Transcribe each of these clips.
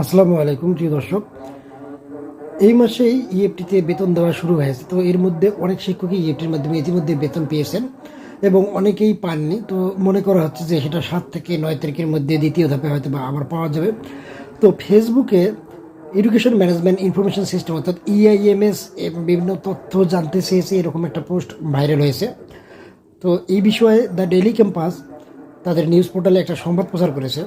আসসালামু আলাইকুম, প্রিয় দর্শক। এই মাসেই ইএফটিতে বেতন দেওয়া শুরু হয়েছে। তো এর মধ্যে অনেক শিক্ষকই ইএফটির মাধ্যমে ইতিমধ্যে বেতন পেয়েছেন এবং অনেকেই পাননি। তো মনে করা হচ্ছে যে সেটা সাত থেকে নয় তারিখের মধ্যে দ্বিতীয় ধাপে হয়তো বা আবার পাওয়া যাবে। তো ফেসবুকে এডুকেশন ম্যানেজমেন্ট ইনফরমেশন সিস্টেম অর্থাৎ E ইআইএমএস বিভিন্ন তথ্য জানতে চেয়েছে, এরকম একটা পোস্ট ভাইরাল হয়েছে। তো এই বিষয়ে দ্য ডেলি ক্যাম্পাস তাদের নিউজ পোর্টালে একটা সংবাদ প্রচার করেছে।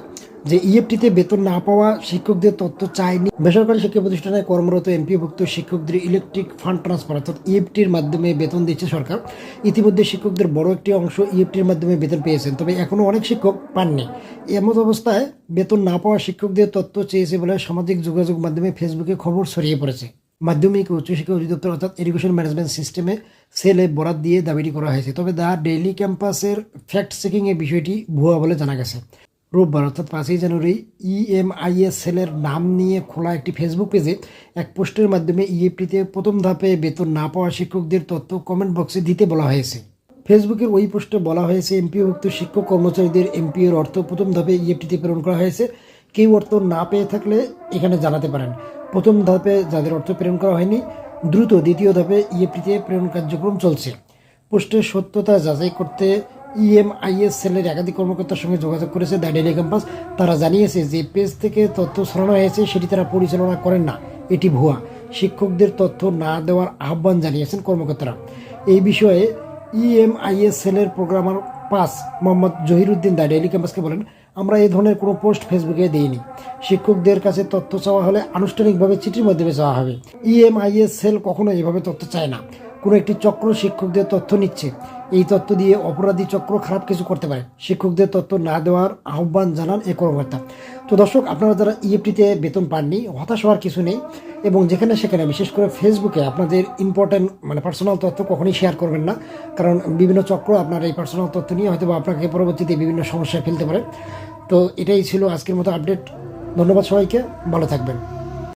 যে ইএফটিতে বেতন না পাওয়া শিক্ষকদের তথ্য চায়নি। বেসরকারি শিক্ষা প্রতিষ্ঠানে কর্মরত এমপিভুক্ত শিক্ষকদের ইলেকট্রিক ফান্ড ট্রান্সফার অর্থাৎ ইএফটির মাধ্যমে বেতন দিচ্ছে সরকার। ইতিমধ্যে শিক্ষকদের বড় একটি অংশ ইএফটির মাধ্যমে বেতন পেয়েছেন, তবে এখনও অনেক শিক্ষক পাননি। এমত অবস্থায় বেতন না পাওয়া শিক্ষকদের তথ্য চেয়েছে বলে সামাজিক যোগাযোগ মাধ্যমে ফেসবুকে খবর ছড়িয়ে পড়েছে। মাধ্যমিক ও উচ্চশিক্ষা অধিদপ্তর অর্থাৎ এডুকেশন ম্যানেজমেন্ট সিস্টেমে সেলে বরাদ দিয়ে দাবিটি করা হয়েছে, তবে দ্য ডেইলি ক্যাম্পাসের ফ্যাক্ট চেকিং এর বিষয়টি ভুয়া বলে জানা গেছে। রোববার, অর্থাৎ পাঁচই জানুয়ারি E ইএমআইএস সেলের নাম নিয়ে খোলা একটি ফেসবুক পেজে এক পোস্টের মাধ্যমে ইএফটিতে প্রথম ধাপে বেতন না পাওয়া শিক্ষকদের তথ্য কমেন্ট বক্সে দিতে বলা হয়েছে। ফেসবুকের ওই পোস্টে বলা হয়েছে এমপিওভুক্ত শিক্ষক কর্মচারীদের এমপিওর অর্থ প্রথম ধাপে ইএফটিতে প্রেরণ করা হয়েছে। কেউ অর্থ না পেয়ে থাকলে এখানে জানাতে পারেন। প্রথম ধাপে যাদের অর্থ প্রেরণ করা হয়নি, দ্রুত দ্বিতীয় ধাপে ইএফটিতে প্রেরণ কার্যক্রম চলছে। পোস্টের সত্যতা যাচাই করতে E ইএমআইএস সেলের একাধিক কর্মকর্তার সঙ্গে যোগাযোগ করেছে দ্য ডেলি ক্যাম্পাস। তারা জানিয়েছে যে পেজ থেকে তথ্য ছড়ানো হয়েছে, সেটি তারা পরিচালনা করেন না। এটি ভুয়া। শিক্ষকদের তথ্য না দেওয়ার আহ্বান জানিয়েছেন কর্মকর্তারা। এই বিষয়ে E ইএমআইএস সেলের প্রোগ্রামার পাস মোহাম্মদ জহিরুদ্দিন দা ডেইলি ক্যাম্পাসকে বলেন, আমরা এই ধরনের কোনো পোস্ট ফেসবুকে দিইনি। শিক্ষকদের কাছে তথ্য চাওয়া হলে আনুষ্ঠানিকভাবে চিঠির মাধ্যমে চাওয়া হবে। E ইএমআইএস সেল কখনো এভাবে তথ্য চায় না। কোনো একটি চক্র শিক্ষকদের তথ্য নিচ্ছে। এই তথ্য দিয়ে অপরাধী চক্র খারাপ কিছু করতে পারে। শিক্ষকদের তথ্য না দেওয়ার আহ্বান জানান এ কর্মকর্তা। তো দর্শক, আপনারা যারা ইএফটিতে বেতন পাননি, হতাশ হওয়ার কিছু নেই এবং যেখানে সেখানে, বিশেষ করে ফেসবুকে আপনাদের ইম্পর্ট্যান্ট মানে পার্সোনাল তথ্য কখনই শেয়ার করবেন না। কারণ বিভিন্ন চক্র আপনার এই পার্সোনাল তথ্য নিয়ে হয়তো আপনাকে পরবর্তীতে বিভিন্ন সমস্যায় ফেলতে পারে। তো এটাই ছিল আজকের মতো আপডেট ধন্যবাদ সবাইকে। ভালো থাকবেন।